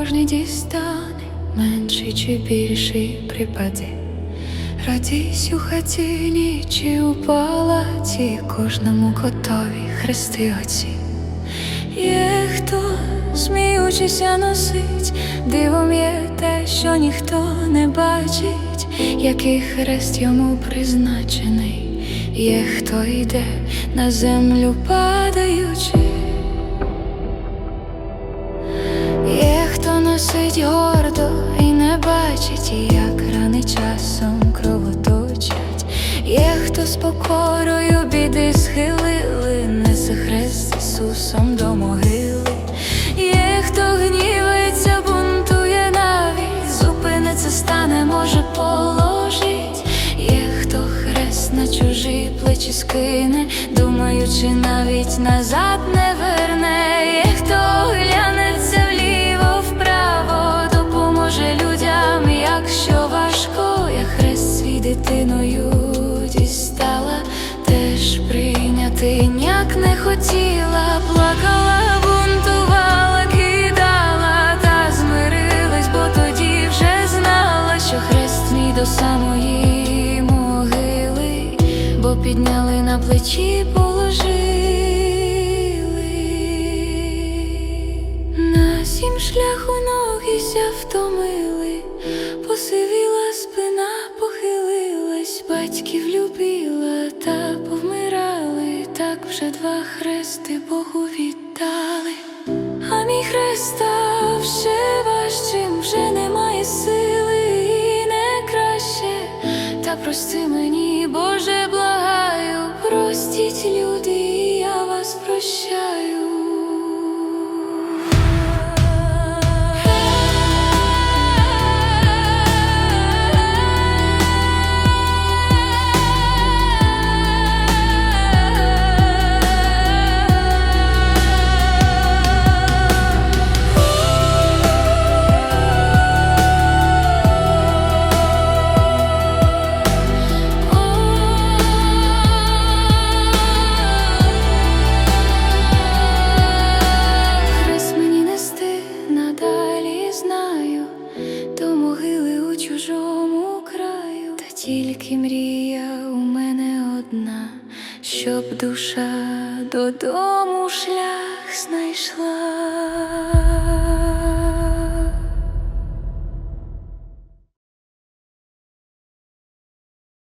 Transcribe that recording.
кожний дістане, менший чи більший припаде. Радість у хатині чи у палаці, кожному готові хрести оці. Є хто, сміючися, носить, дивом є те, що ніхто не бачить, який хрест йому призначений, є хто йде на землю падаючи. Носить гордо і не бачить, як рани часом кровоточать, є хто з покорою біди схилили, несе хрест Ісусом до могили, є хто гнівається, бунтує навіть, зупиниться, стане, може положить, є хто хрест на чужі плечі скине, думаючи, навіть назад не верне, прийняти ніяк не хотіла, плакала, бунтувала, кидала, та змирилась, бо тоді вже знала, що хрест мій до самої могили, бо підняли на плечі, положили. На сім шляху ногися втомили, посивіла вже два хрести Богу віддали. А мій хрест став ще важчим, вже немає сили і не краще. Та прости мені, Боже, благаю, простіть люди, я вас прощаю. тільки мрія у мене одна, щоб душа додому шлях знайшла.